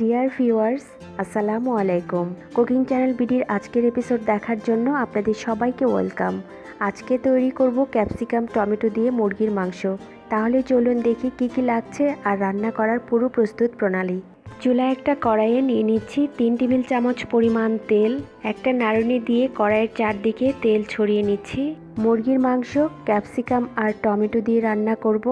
Dear viewers আসসালামু আলাইকুম। Cooking channel বিডির আজকের এপিসোড দেখার জন্য আপনাদের সবাইকে ওয়েলকাম আজকে তৈরি করব ক্যাপসিকাম টমেটো দিয়ে মুরগির মাংস। তাহলে চলুন দেখি কি কি লাগছে আর রান্না করার পুরো প্রস্তুত প্রণালী। চুলায় একটা কড়াইয়ে নিয়ে নিচ্ছি তিন টেবিল চামচ পরিমাণ তেল, একটা নাড়ুনি দিয়ে কড়াইয়ের চারদিকে তেল ছড়িয়ে নিচ্ছি। মুরগির মাংস ক্যাপসিকাম আর টমেটো দিয়ে রান্না করব।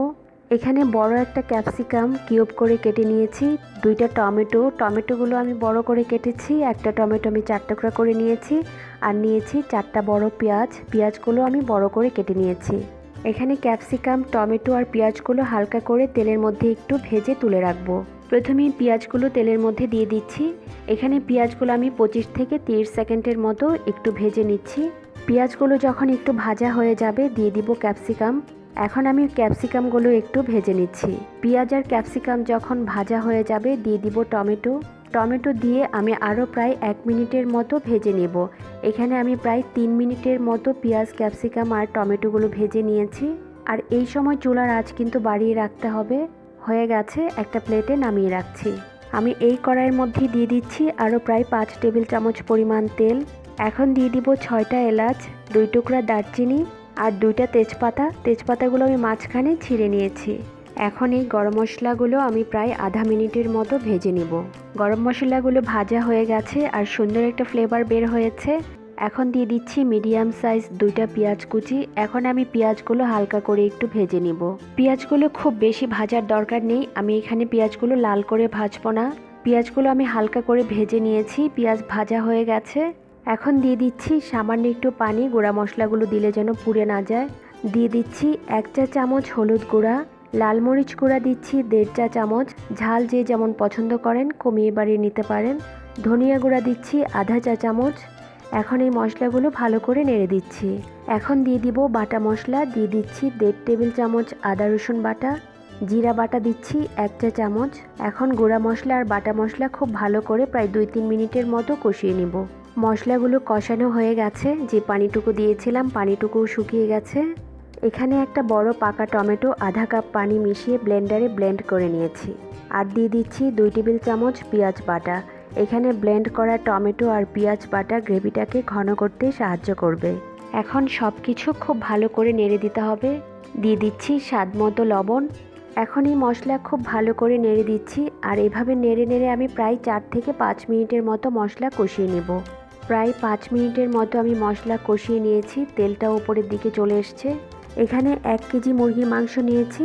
এখানে বড় একটা ক্যাপসিকাম কিউব করে কেটে নিয়েছি, দুইটা টমেটো। টমেটোগুলো আমি বড় করে কেটেছি, একটা টমেটো আমি চার টুকরা করে নিয়েছি আর নিয়েছি চারটা বড় পেঁয়াজ। পেঁয়াজগুলো আমি বড় করে কেটে নিয়েছি। এখানে ক্যাপসিকাম, টমেটো আর পেঁয়াজগুলো হালকা করে তেলের মধ্যে একটু ভেজে তুলে রাখব। প্রথমেই পেঁয়াজগুলো তেলের মধ্যে দিয়ে দিচ্ছি। এখানে পেঁয়াজগুলো আমি পঁচিশ থেকে তিরিশ সেকেন্ডের মতো একটু ভেজে নিচ্ছি। পেঁয়াজগুলো যখন একটু ভাজা হয়ে যাবে, দিয়ে দিব ক্যাপসিকাম। এখন আমি ক্যাপসিকামগুলো একটু ভেজে নিচ্ছি। পেঁয়াজ আর ক্যাপসিকাম যখন ভাজা হয়ে যাবে, দিয়ে দিব টমেটো। টমেটো দিয়ে আমি আরও প্রায় এক মিনিটের মতো ভেজে নেব। এখানে আমি প্রায় তিন মিনিটের মতো পেঁয়াজ, ক্যাপসিকাম আর টমেটোগুলো ভেজে নিয়েছি। আর এই সময় চুলার আঁচ কিন্তু বাড়িয়ে রাখতে হবে। হয়ে গেছে, একটা প্লেটে নামিয়ে রাখছি। আমি এই কড়াইয়ের মধ্যে দিয়ে দিচ্ছি আরও প্রায় পাঁচ টেবিল চামচ পরিমাণ তেল। এখন দিয়ে দিব ছয়টা এলাচ, দুই টুকরা দারচিনি আর দুইটা তেজপাতা, তেজপাতাগুলো আমি মাঝখানে ছিঁড়ে নিয়েছি। এখন এই গরম মশলাগুলো আমি প্রায় আধা মিনিটের মতো ভেজে নিব। গরম মশলাগুলো ভাজা হয়ে গেছে আর সুন্দর একটা ফ্লেভার বের হয়েছে। এখন দিয়ে দিচ্ছি মিডিয়াম সাইজ দুইটা পেঁয়াজ কুচি। এখন আমি পেঁয়াজগুলো হালকা করে একটু ভেজে নিব। পেঁয়াজগুলো খুব বেশি ভাজার দরকার নেই। আমি এখানে পেঁয়াজগুলো লাল করে ভাজবো না। পেঁয়াজগুলো আমি হালকা করে ভেজে নিয়েছি। পেঁয়াজ ভাজা হয়ে গেছে। এখন দিয়ে দিচ্ছি সামান্য একটু পানি, গুঁড়া মশলাগুলো দিলে যেন পুড়ে না যায়। দিয়ে দিচ্ছি এক চা চামচ হলুদ গুঁড়া, লাল মরিচ গুঁড়া দিচ্ছি দেড় চা চামচ। ঝাল যে যেমন পছন্দ করেন কমিয়ে বাড়িয়ে নিতে পারেন। ধনিয়া গুঁড়া দিচ্ছি আধা চা চামচ। এখন এই মশলাগুলো ভালো করে নেড়ে দিচ্ছি। এখন দিয়ে দিব বাটা মশলা, দিয়ে দিচ্ছি দেড় টেবিল চামচ আদা রসুন বাটা। জিরা বাটা দিচ্ছি এক চা চামচ। এখন গুঁড়া মশলা আর বাটা মশলা খুব ভালো করে প্রায় দুই তিন মিনিটের মতো কষিয়ে নিব। মশলাগুলো কষানো হয়ে গেছে, যে পানিটুকু দিয়েছিলাম পানিটুকু শুকিয়ে গেছে। এখানে একটা বড় পাকা টমেটো, আধা কাপ পানি মিশিয়ে ব্লেন্ডারে ব্লেন্ড করে নিয়েছি। আর দিয়ে দিচ্ছি দুই টেবিল চামচ পেঁয়াজ বাটা। এখানে ব্লেন্ড করা টমেটো আর পেঁয়াজ বাটা গ্রেভিটাকে ঘন করতে সাহায্য করবে। এখন সব কিছু খুব ভালো করে নেড়ে দিতে হবে। দিয়ে দিচ্ছি স্বাদ মতো লবণ। এখন এই মশলা খুব ভালো করে নেড়ে দিচ্ছি। আর এভাবে নেড়ে নেড়ে আমি প্রায় চার থেকে পাঁচ মিনিটের মতো মশলা কষিয়ে নেব। প্রায় পাঁচ মিনিটের মতো আমি মশলা কষিয়ে নিয়েছি তেলটা ওপরের দিকে চলে এসছে। এখানে এক কেজি মুরগির মাংস নিয়েছি,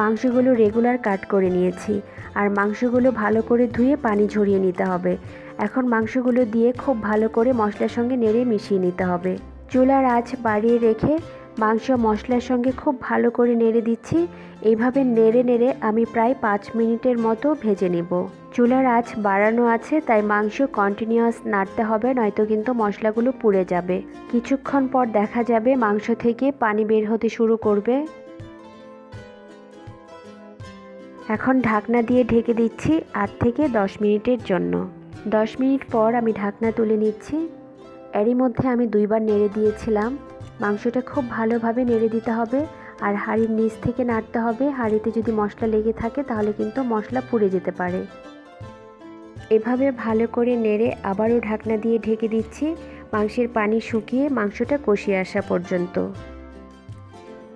মাংসগুলো রেগুলার কাট করে নিয়েছি আর মাংসগুলো ভালো করে ধুয়ে পানি ঝরিয়ে নিতে হবে। এখন মাংসগুলো দিয়ে খুব ভালো করে মশলার সঙ্গে নেড়ে মিশিয়ে নিতে হবে। চুলার আঁচ বাড়িয়ে রেখে মাংস মশলার সঙ্গে খুব ভালো করে নেড়ে দিচ্ছি। এইভাবে নেড়ে নেড়ে আমি প্রায় পাঁচ মিনিটের মতো ভেজে নেব। চুলার আঁচ বাড়ানো আছে, তাই মাংস কন্টিনিউয়াস নাড়তে হবে, নয়তো কিন্তু মশলাগুলো পুড়ে যাবে। কিছুক্ষণ পর দেখা যাবে মাংস থেকে পানি বের হতে শুরু করবে। এখন ঢাকনা দিয়ে ঢেকে দিচ্ছি আট থেকে দশ মিনিটের জন্য। দশ মিনিট পর আমি ঢাকনা তুলে নিচ্ছি। এরই মধ্যে আমি দুইবার নেড়ে দিয়েছিলাম। মাংসটা খুব ভালোভাবে নেড়ে দিতে হবে, আর হাঁড়ির নিচ থেকে নাড়তে হবে। হাঁড়িতে যদি মশলা লেগে থাকে, তাহলে কিন্তু মশলা পুড়ে যেতে পারে। এভাবে ভালো করে নেড়ে আবারও ঢাকনা দিয়ে ঢেকে দিচ্ছি। মাংসের পানি শুকিয়ে মাংসটা কষিয়ে আসা পর্যন্ত।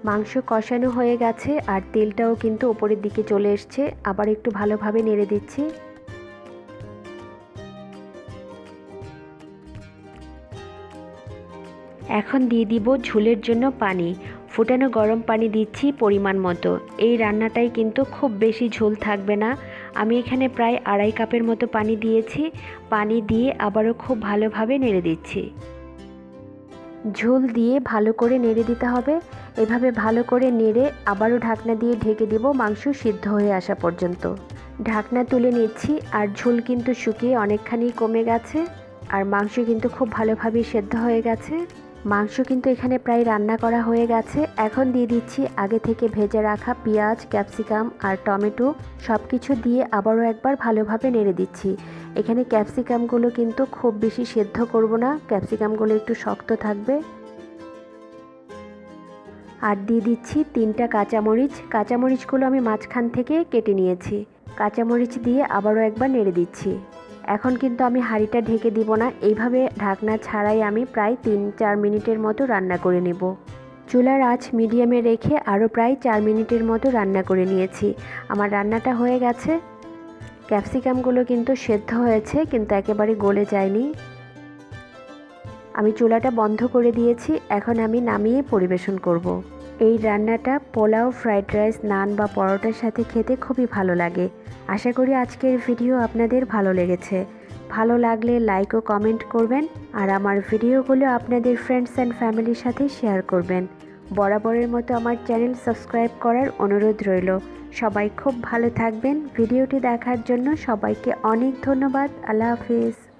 মাংস কষানো হয়ে গেছে আর তেলটাও কিন্তু ওপরের দিকে চলে এসছে। আবার একটু ভালোভাবে নেড়ে দিচ্ছি। এখন দিয়ে দিব ঝোলের জন্য পানি। ফুটানো গরম পানি দিচ্ছি পরিমাণ মতো। এই রান্নাটাই কিন্তু খুব বেশি ঝোল থাকবে না। আমি এখানে প্রায় আড়াই কাপের মতো পানি দিয়েছি। পানি দিয়ে আবারও খুব ভালোভাবে নেড়ে দিচ্ছি। ঝোল দিয়ে ভালো করে নেড়ে দিতে হবে। এভাবে ভালো করে নেড়ে আবারও ঢাকনা দিয়ে ঢেকে দিব মাংস সিদ্ধ হয়ে আসা পর্যন্ত। ঢাকনা তুলে নিচ্ছি আর ঝোল কিন্তু শুকিয়ে অনেকখানি কমে গেছে। আর মাংস কিন্তু খুব ভালোভাবে সেদ্ধ হয়ে গেছে। মাংস কিন্তু এখানে প্রায় রান্না করা হয়ে গেছে। এখন দিয়ে দিচ্ছি আগে থেকে ভেজে রাখা পেঁয়াজ, ক্যাপসিকাম আর টমেটো সব কিছু দিয়ে আবারও একবার ভালোভাবে নেড়ে দিচ্ছি। এখানে ক্যাপসিকামগুলো কিন্তু খুব বেশি সেদ্ধ করব না, ক্যাপসিকামগুলো একটু শক্ত থাকবে। আর দিয়ে দিচ্ছি তিনটা কাঁচামরিচ। কাঁচামরিচগুলো আমি মাঝখান থেকে কেটে নিয়েছি। কাঁচামরিচ দিয়ে আবারও একবার নেড়ে দিচ্ছি। এখন কিন্তু আমি হাঁড়িটা ঢেকে দিব না, এইভাবে ঢাকনা ছাড়াই আমি প্রায় তিন, চার মিনিটের মতো রান্না করে নেব। চুলার আঁচ মিডিয়ামে রেখে আরও প্রায় চার মিনিটের মতো রান্না করে নিয়েছি। আমার রান্নাটা হয়ে গেছে। ক্যাপসিকামগুলো কিন্তু সেদ্ধ হয়েছে, কিন্তু একেবারে গলে যায়নি। আমি চুলাটা বন্ধ করে দিয়েছি, এখন আমি নামিয়ে পরিবেশন করব। এই রান্নাটা পোলাও, ফ্রাইড রাইস, নান বা পরোটার সাথে খেতে খুবই ভালো লাগে। আশা করি আজকের ভিডিও আপনাদের ভালো লেগেছে। ভালো লাগলে লাইক ও কমেন্ট করবেন আর আমার ভিডিওগুলো আপনাদের ফ্রেন্ডস অ্যান্ড ফ্যামিলির সাথে শেয়ার করবেন। বরাবরের মতো আমার চ্যানেল সাবস্ক্রাইব করার অনুরোধ রইল। সবাই খুব ভালো থাকবেন। ভিডিওটি দেখার জন্য সবাইকে অনেক ধন্যবাদ। আল্লাহ হাফিজ।